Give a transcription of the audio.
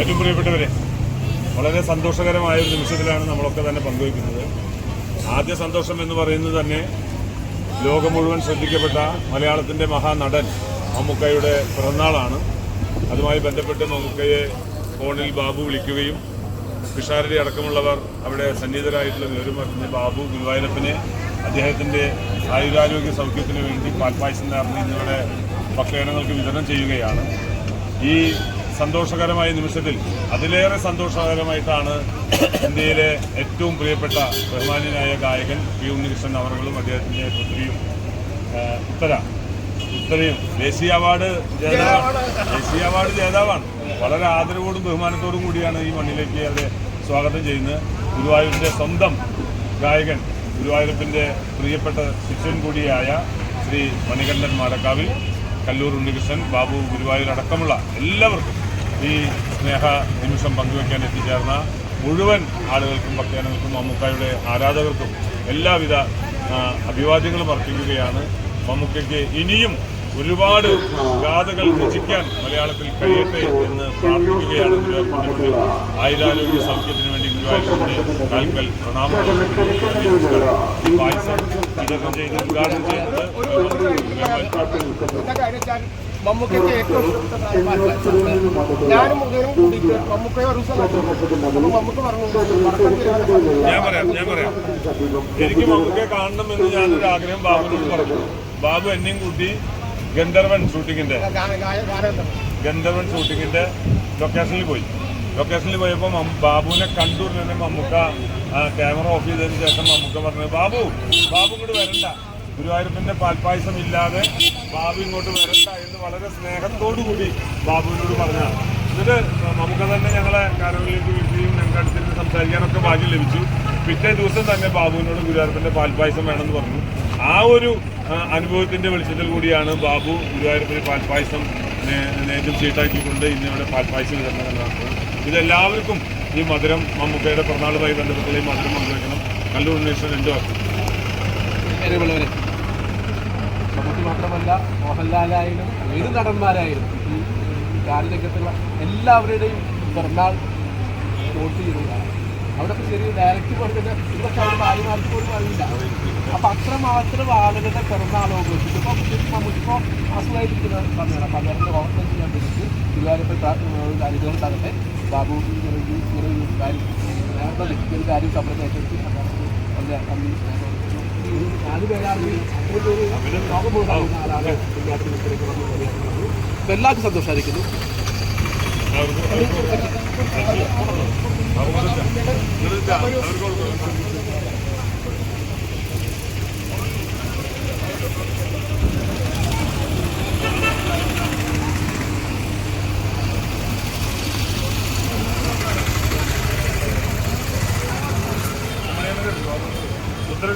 ഏറ്റവും പ്രിയപ്പെട്ടവരെ വളരെ സന്തോഷകരമായ ഒരു നിമിഷത്തിലാണ് നമ്മളൊക്കെ തന്നെ പങ്കുവയ്ക്കുന്നത്. ആദ്യ സന്തോഷം എന്ന് പറയുന്നത് തന്നെ ലോകം മുഴുവൻ ശ്രദ്ധിക്കപ്പെട്ട മലയാളത്തിന്റെ മഹാനടൻ മമ്മൂക്കയുടെ പിറന്നാളാണ്. അതുമായി ബന്ധപ്പെട്ട് മമ്മൂക്കയെ ഫോണിൽ ബാബു വിളിക്കുകയും പിഷാരടി അടക്കമുള്ളവർ അവിടെ സന്നിഹിതരായിട്ടുള്ള വിവരം പറഞ്ഞ് ബാബു ഗുരുവായൂരപ്പനെ അദ്ദേഹത്തിന്റെ ആയുരാരോഗ്യ സൗഖ്യത്തിന് വേണ്ടി പാൽപായസം നേർന്ന് ഇന്നിവിടെ ഭക്ഷണങ്ങൾക്ക് വിതരണം ചെയ്യുകയാണ്. ഈ സന്തോഷകരമായ നിമിഷത്തിൽ അതിലേറെ സന്തോഷകരമായിട്ടാണ് ഇന്ത്യയിലെ ഏറ്റവും പ്രിയപ്പെട്ട ബഹുമാന്യനായ ഗായകൻ പി ഉണ്ണികൃഷ്ണൻ അവറുകളും അദ്ദേഹത്തിന്റെ പുത്രിയും ഉത്തര ഉത്തരയും. ദേശീയ അവാർഡ് ജേതാവാണ്. ദേശീയ അവാർഡ് ജേതാവാണ്. വളരെ ആദരവോടും ബഹുമാനത്തോടും കൂടിയാണ് ഈ മണ്ണിലേക്ക് അവരെ സ്വാഗതം ചെയ്യുന്നത്. ഗുരുവായൂരിന്റെ സ്വന്തം ഗായകൻ ഗുരുവായൂരപ്പന്റെ പ്രിയപ്പെട്ട ശിഷ്യൻ കൂടിയായ ശ്രീ മണികണ്ഠൻ മാടക്കാവിൽ കല്ലൂർ ഉണ്ണികൃഷ്ണൻ ബാബു ഗുരുവായൂർ അടക്കമുള്ള എല്ലാവർക്കും ഈ സ്നേഹ നിമിഷം പങ്കുവയ്ക്കാൻ എത്തിച്ചേർന്ന മുഴുവൻ ആളുകൾക്കും ഭക്തജനങ്ങൾക്കും മമ്മൂക്കായുടെ ആരാധകർക്കും എല്ലാവിധ അഭിവാദ്യങ്ങളും അർപ്പിക്കുകയാണ് മമ്മൂക്കയ്ക്ക്. ഇനിയും ഒരുപാട് ഗാഥകൾ രചിക്കാൻ മലയാളത്തിൽ കഴിയട്ടെ എന്ന് പ്രാർത്ഥിക്കുകയാണ് ആയുരാരോഗ്യ സൗഖ്യത്തിന് വേണ്ടി ഗുരുവായൂരിന്റെ കാൽക്കൽ പ്രണാമം ചെയ്ത് ഉദ്ഘാടനം ചെയ്യുന്നത് മമ്മൂക്കയെ. ഞാൻ പറയാം ഞാൻ പറയാം എനിക്ക് മമ്മൂക്കെ കാണണമെന്ന് ഞാനൊരു ആഗ്രഹം ബാബുവിനോട് പറഞ്ഞു ബാബു എന്നെയും കൂട്ടി ഗന്ധർവൻ ഷൂട്ടിങ്ങിന്റെ? ഗന്ധർവൻ ഷൂട്ടിങ്ങിന്റെ ലൊക്കേഷനിൽ പോയി. ലൊക്കേഷനിൽ പോയപ്പോൾ ബാബുവിനെ കണ്ടു തന്നെ മമ്മൂക്ക ക്യാമറ ഓഫ് ചെയ്തതിന് ശേഷം മമ്മൂക്ക പറഞ്ഞു ബാബു ബാബു ഇങ്ങോട്ട് വരണ്ട. ഗുരുവായൂരപ്പന്റെ പാൽപ്പായസം ഇല്ലാതെ ബാബു ഇങ്ങോട്ട് വരണ്ട എന്ന് വളരെ സ്നേഹത്തോടു കൂടി ബാബുവിനോട് പറഞ്ഞാണ് എന്നിട്ട് നമുക്ക് തന്നെ ഞങ്ങളെ കാരവലിലേക്ക് വിളിക്കുകയും ഞങ്ങൾക്ക് അടുത്തിരുന്ന് സംസാരിക്കാനൊക്കെ ഭാഗ്യം ലഭിച്ചു. പിറ്റേ ദിവസം തന്നെ ബാബുവിനോട് ഗുരുവായൂരപ്പന്റെ പാൽപ്പായസം വേണമെന്ന് പറഞ്ഞു. ആ ഒരു അനുഭവത്തിന്റെ വെളിച്ചത്തിൽ കൂടിയാണ് ബാബു ഗുരുവായൂരപ്പന് പാൽപ്പായസം നേരം ചീട്ടാക്കിക്കൊണ്ട് ഇന്നിവിടെ പാൽപ്പായസം വിതരണം നടത്തുന്നത്. ഇതെല്ലാവർക്കും ഈ മധുരം മമ്മൂക്കയുടെ പിറന്നാളുമായി ബന്ധപ്പെട്ടുള്ള ഈ മധുരം പങ്കുവയ്ക്കണം. കല്ലൂർ ഉണ്ണീഷൻ രണ്ടു എരിവുള്ളവരെ നമുക്ക് മാത്രമല്ല മോഹൻലാലായാലും ഏത് നടന്മാരായാലും ഗാനരംഗത്തുള്ള എല്ലാവരുടെയും പിറന്നാൾ നോട്ട് ചെയ്തതാണ് അവിടെ ഇപ്പോൾ ചെറിയ ഡയറക്റ്റ് പറഞ്ഞിട്ട് ഇതൊക്കെ അവിടെ ഭാര്യമാർക്ക് പോലും അറിയില്ല അപ്പം അത്രമാത്രം ആളുകളുടെ പിറന്നാൾ ആഘോഷിച്ചു ഇപ്പം നമുക്കിപ്പോൾ അസുഖമായിരിക്കുന്ന സമയമാണ് അപ്പം അദ്ദേഹത്തെ ഓർമ്മ ചെയ്യാൻ വേണ്ടിയിട്ട് ഗുരുവായൂരപ്പൻ അനുഗ്രഹം തരട്ടെ ബാബു ഈ ഇങ്ങനെ കാര്യം നേരത്തെ കാര്യം സമരം ഏറ്റെടുത്ത് വളരെ നന്ദി നാല് പേരാണെങ്കിൽ ഒരു ലോകം പോകുന്ന ആളാണ് വിദ്യാർത്ഥി മിത്രയ്ക്ക് വന്ന് ಎಲ್ಲಕ್ಕೂ ಸಂತೋಷ ಅದಕ್ಕಿದು ಉತ್ತರ